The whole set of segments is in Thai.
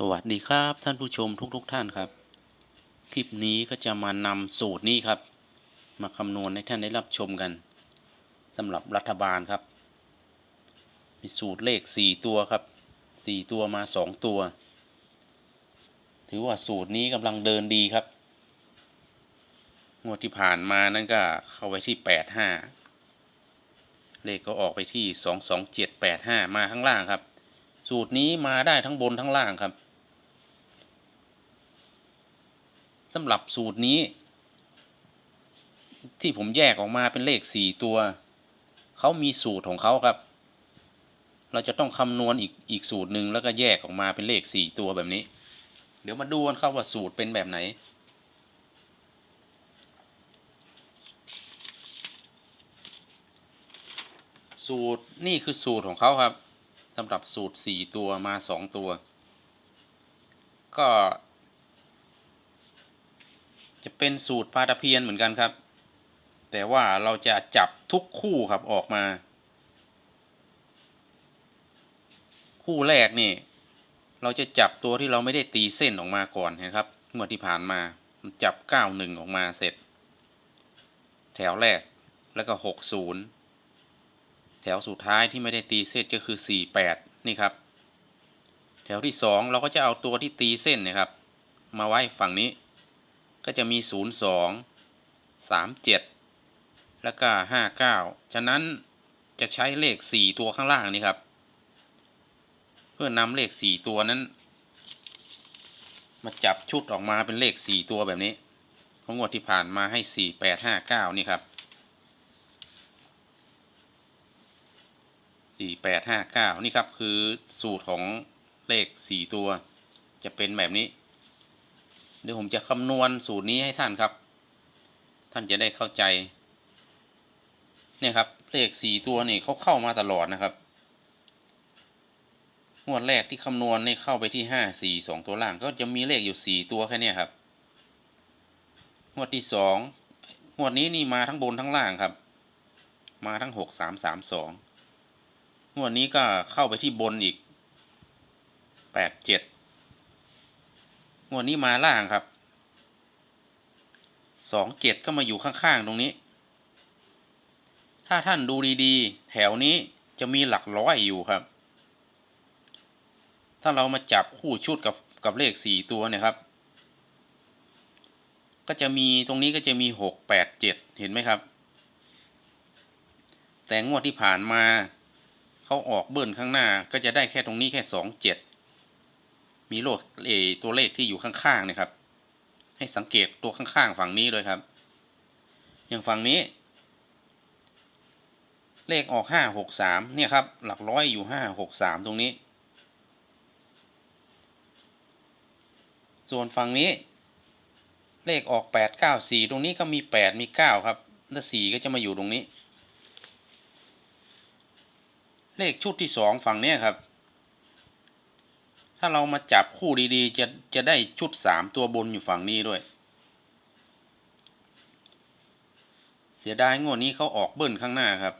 สวัสดีครับท่านผู้ชมทุกๆทท่านครับ คลิปนี้ก็จะมานำสูตรนี้ครับ มาคำนวณให้ท่านได้รับชมกันสำหรับรัฐบาลครับ มีสูตรเลขสี่ตัวครับสี่ตัวมาสองตัว ถือว่าสูตรนี้กำลังเดินดีครับ งวดที่ผ่านมานั่นก็เข้าไปที่แปดห้าเลขก็ออกไปที่สองสองเจ็ดแปดห้ามาข้างล่างครับสูตรนี้มาได้ทั้งบนทั้งล่างครับ สำหรับสูตรนี้ ที่ผมแยกออกมาเป็นเลขสี่ตัวเขามีสูตรของเขาครับ เราจะต้องคำนวณอีกอีกสูตรหนึ่งแล้วก็แยกออกมาเป็นเลขสี่ตัวแบบนี้ เดี๋ยวมาดูกันครับว่าสูตรเป็นแบบไหนสูตรนี่คือสูตรของเขาครับสำหรับสูตรสี่ตัวมาสองตัว ก็ จะเป็นสูตรปลาตะเพียนเหมือนกันครับ แต่ว่าเราจะจับทุกคู่ครับออกมา คู่แรกนี่ เราจะจับตัวที่เราไม่ได้ตีเส้นออกมาก่อนนะครับเมื่อที่ผ่านมาจับเก้าหนึ่งออกมาเสร็จ แถวแรกแล้วก็หกศูนย์แถวสุดท้ายที่ไม่ได้ตีเส้นก็คือสี่แปดนี่ครับ แถวที่สองเราก็จะเอาตัวที่ตีเส้นนะครับ มาไว้ฝั่งนี้ ก็จะมีศูนย์สองสามเจ็ดแล้วก็ห้าเก้าฉะนั้นจะใช้เลขสี่ตัวข้างล่างนี่ครับ เพื่อนำเลขสี่ตัวนั้น มาจับชุดออกมาเป็นเลขสี่ตัวแบบนี้ของงวดที่ผ่านมาให้สี่แปดห้าเก้านี่ครับสี่แปดห้าเก้านี่ครับคือสูตรของเลขสี่ตัว จะเป็นแบบนี้ เดี๋ยวผมจะคำนวณสูตรนี้ให้ท่านครับ ท่านจะได้เข้าใจ เนี่ยครับเลขสี่ตัวนี่เขาเข้ามาตลอดนะครับงวดแรกที่คำนวณนี่เข้าไปที่ห้าสี่สองตัวล่าง ก็จะมีเลขอยู่สี่ตัวแค่นี้ครับงวดที่สองงวดนี้นี่มาทั้งบนทั้งล่างครับ มาทั้งหกสามสามสองงวดนี้ก็เข้าไปที่บนอีกแปดเจ็ด งวดนี้มาล่างครับ สองเจ็ดก็มาอยู่ข้างๆตรงนี้ ถ้าท่านดูดีๆ แถวนี้จะมีหลักร้อยอยู่ครับ ถ้าเรามาจับคู่ชุดกับกับเลขสี่ตัวเนี่ยครับ ก็จะมีตรงนี้ก็จะมีหกแปดเจ็ดเห็นไหมครับ แต่งวดที่ผ่านมาเขาออกเบิ้ลข้างหน้าก็จะได้แค่ตรงนี้แค่สองเจ็ด มีโลกเอตัวเลขที่อยู่ข้างๆนะครับ ให้สังเกตตัวข้างๆฝั่งนี้ด้วยครับ อย่างฝั่งนี้ เลขออกห้าหกสามเนี่ยครับ หลักร้อยอยู่ห้าหกสามตรงนี้ ส่วนฝั่งนี้ เลขออกแปดเก้าสี่ตรงนี้ก็มีแปดมีเก้าครับแล้วสี่ก็จะมาอยู่ตรงนี้ เลขชุดที่สองฝั่งนี้ครับ ถ้าเรามาจับคู่ดีๆ จะจะได้ชุดสามตัวบนอยู่ฝั่งนี้ด้วย เสียดายงวดนี้เขาออกเบิ้ลข้างหน้าครับ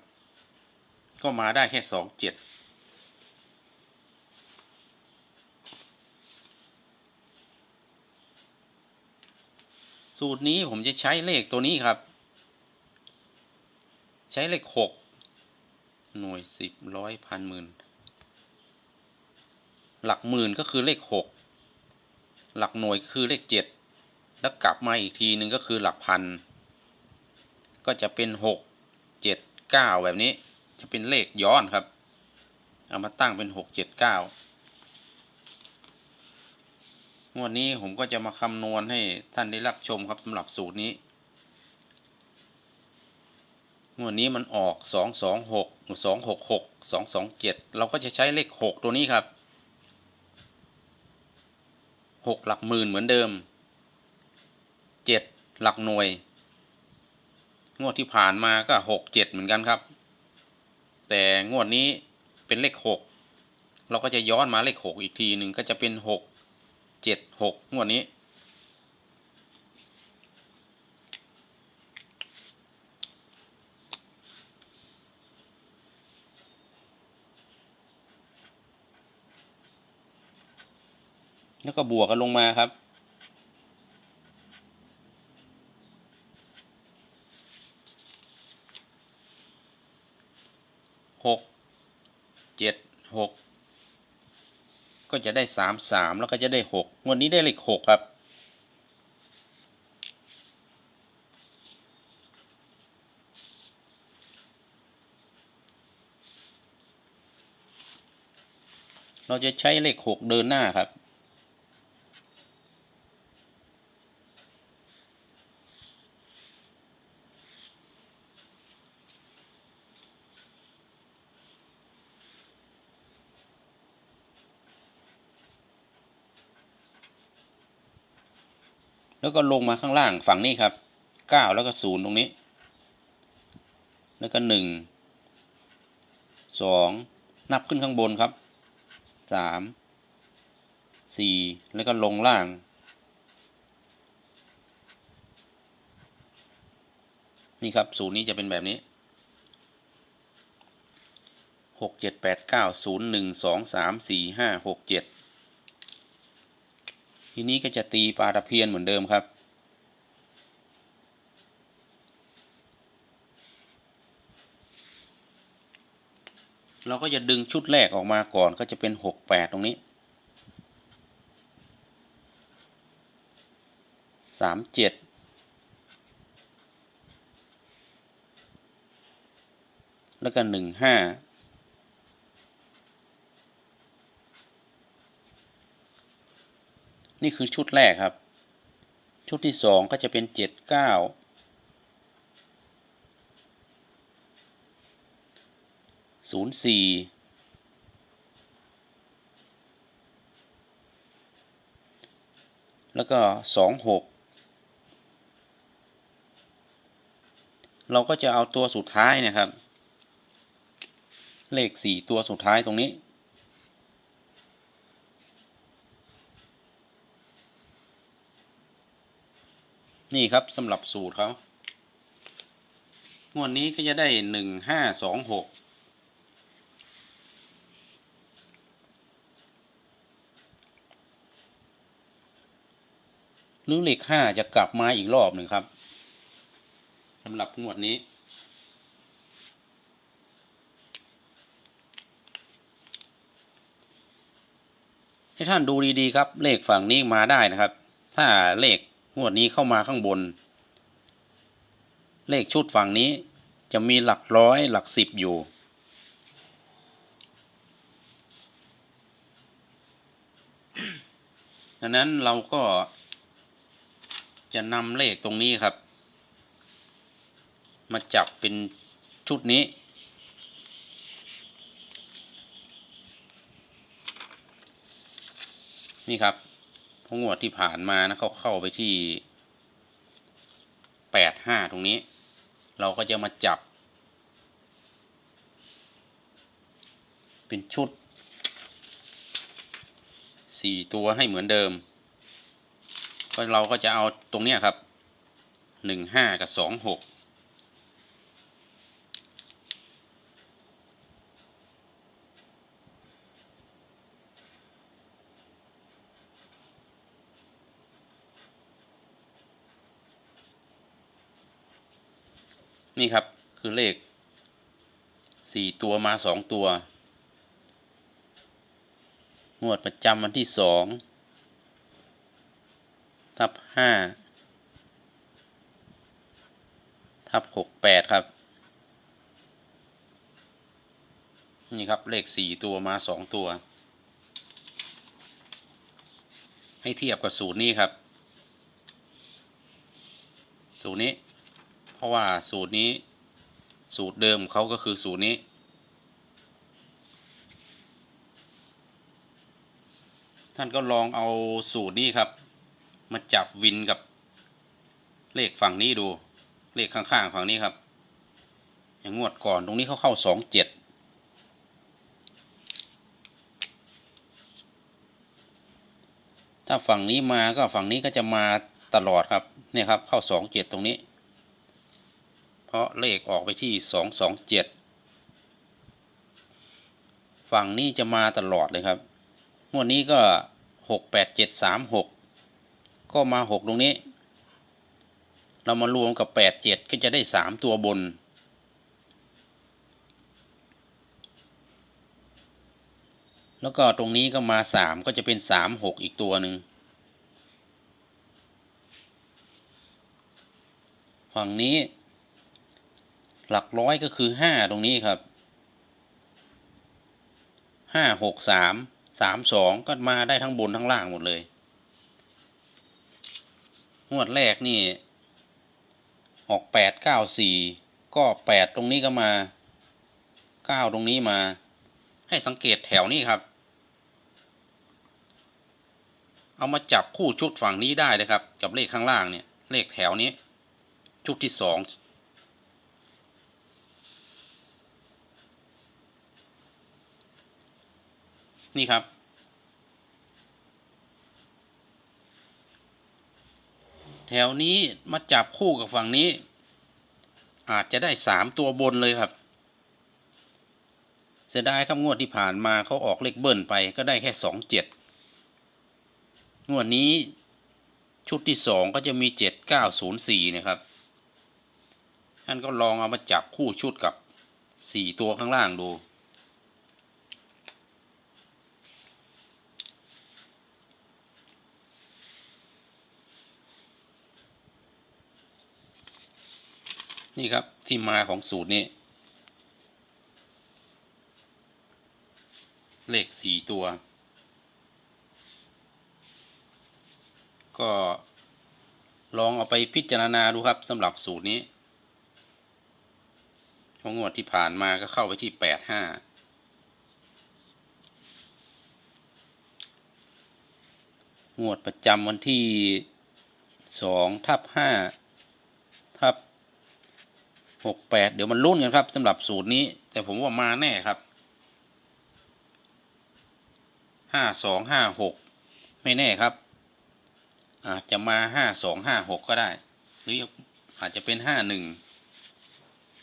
ก็มาได้แค่สองเจ็ดสูตรนี้ผมจะใช้เลขตัวนี้ครับ ใช้เลขหกหน่วยสิบร้อยพันหมื่น หลักหมื่นก็คือเลขหกหลักหน่วยก็คือเลขเจ็ดแล้วกลับมาอีกทีหนึ่งก็คือหลักพัน ก็จะเป็นหกเจ็ดเก้าแบบนี้จะเป็นเลขย้อนครับ เอามาตั้งเป็นหกเจ็ดเก้างวดนี้ผมก็จะมาคำนวณให้ท่านได้รับชมครับสำหรับสูตรนี้งวดนี้มันออกสองสองหกสองหกหกสองสองเจ็ดเราก็จะใช้เลขหกตัวนี้ครับ หกหลักหมื่นเหมือนเดิมเจ็ดหลักหน่วย งวดที่ผ่านมาก็หกเจ็ดเหมือนกันครับ แต่งวดนี้เป็นเลขหกเราก็จะย้อนมาเลขหกอีกทีหนึ่งก็จะเป็นหกเจ็ดหกงวดนี้ แล้วก็บวกกันลงมาครับ หก เจ็ด หก ก็จะได้สามสามแล้วก็จะได้หกงวันนี้ได้เลขหกครับเราจะใช้เลขหกเดินหน้าครับ แล้วก็ลงมาข้างล่างฝั่งนี้ครับเก้าแล้วก็ศูนย์ตรงนี้ แล้วก็หนึ่งสองนับขึ้นข้างบนครับสามสี่แล้วก็ลงล่าง นี่ครับศูนย์นี้จะเป็นแบบนี้หกเจ็ดแปดเก้าศูนย์หนึ่งสองสามสี่ห้าหกเจ็ด ทีนี้ก็จะตีปลาตะเพียนเหมือนเดิมครับ เราก็จะดึงชุดแรกออกมาก่อนก็จะเป็นหกแปดตรงนี้สามเจ็ดแล้วก็หนึ่งห้า นี่คือชุดแรกครับ ชุดที่สองก็จะเป็นเจ็ดเก้าศูนย์สี่แล้วก็สองหกเราก็จะเอาตัวสุดท้ายนะครับ เลขสี่ตัวสุดท้ายตรงนี้ นี่ครับสำหรับสูตรเขางวดนี้ก็จะได้หนึ่งห้าสองหกหรือเลขห้าจะกลับมาอีกรอบหนึ่งครับสำหรับงวดนี้ให้ท่านดูดีๆครับ เลขฝั่งนี้มาได้นะครับ ถ้าเลข งวดนี้เข้ามาข้างบน เลขชุดฝั่งนี้จะมีหลักร้อยหลักสิบอยู่ ดังนั้นเราก็จะนำเลขตรงนี้ครับ มาจับเป็นชุดนี้ นี่ครับ พงวดที่ผ่านมานะเขาเข้าไปที่แปดห้าตรงนี้ เราก็จะมาจับ เป็นชุดสี่ตัวให้เหมือนเดิม ก็เราก็จะเอาตรงเนี้ยครับหนึ่งห้ากับสองหก นี่ครับคือเลขสี่ตัวมาสองตัวงวดประจำวันที่สองทับห้าทับหกแปดครับ นี่ครับเลขสี่ตัวมาสองตัว ให้เทียบกับสูตรนี้ครับ สูตรนี้ เพราะว่าสูตรนี้สูตรเดิมเขาก็คือสูตรนี้ ท่านก็ลองเอาสูตรนี้ครับ มาจับวินกับเลขฝั่งนี้ดู เลขข้างๆฝั่งนี้ครับ อย่างงวดก่อนตรงนี้เขาเข้าสองเจ็ดถ้าฝั่งนี้มาก็ฝั่งนี้ก็จะมาตลอดครับ เนี่ยครับ เข้าสองเจ็ดตรงนี้ ราะเลขออกไปที่สองสองเจ็ดฝั่งนี้จะมาตลอดเลยครับงวดนี้ก็หกแปดเจ็ดสามหกก็มาหกตรงนี้ เรามารวมกับแปดเจ็ดก็จะได้สามตัวบน แล้วก็ตรงนี้ก็มาสามก็จะเป็นสามหกอีกตัวหนึ่งฝั่งนี้ หลักร้อยก็คือห้าตรงนี้ครับห้าหกสามสามสองก็มาได้ทั้งบนทั้งล่างหมดเลยงวดแรกนี่ ออกแปดเก้าสี่ก็แปดตรงนี้ก็มาเก้าตรงนี้มา ให้สังเกตแถวนี้ครับ เอามาจับคู่ชุดฝั่งนี้ได้เลยครับ กับเลขข้างล่างเนี่ย เลขแถวนี้ ชุดที่สอง นี่ครับ แถวนี้มาจับคู่กับฝั่งนี้ อาจจะได้สามตัวบนเลยครับ เสียดายครับงวดที่ผ่านมาเขาออกเลขเบิ้ลไปก็ได้แค่สองเจ็ดงวดนี้ชุดที่สองก็จะมีเจ็ดเก้าศูนย์สี่นะครับท่านก็ลองเอามาจับคู่ชุดกับสี่ตัวข้างล่างดู นี่ครับที่มาของสูตรนี้ เลขสี่ตัว ก็ลองเอาไปพิจารณาดูครับสำหรับสูตรนี้ของงวดที่ผ่านมาก็เข้าไปที่แปดห้างวดประจำวันที่สองทับห้าทับ หกแปดเดี๋ยวมันรุ่นกันครับสำหรับสูตรนี้ แต่ผมว่ามาแน่ครับห้าสองห้าหกไม่แน่ครับ อาจจะมาห้าสองห้าหกก็ได้ หรืออาจจะเป็นห้าหนึ่ง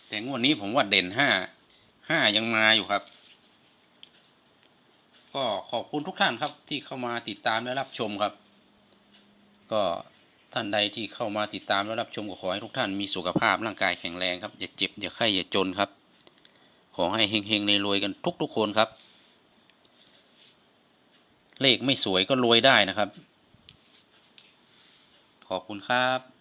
แต่งวดนี้ผมว่าเด่นห้าห้ายังมาอยู่ครับ ก็ขอบคุณทุกท่านครับที่เข้ามาติดตามและรับชมครับ ก็ ท่านใดที่เข้ามาติดตามและรับชมก็ขอให้ทุกท่านมีสุขภาพร่างกายแข็งแรงครับอย่าเจ็บอย่าไข้อย่าจนครับ ขอให้เฮงๆในรวยกันทุกๆคนครับ เลขไม่สวยก็รวยได้นะครับ ขอบคุณครับ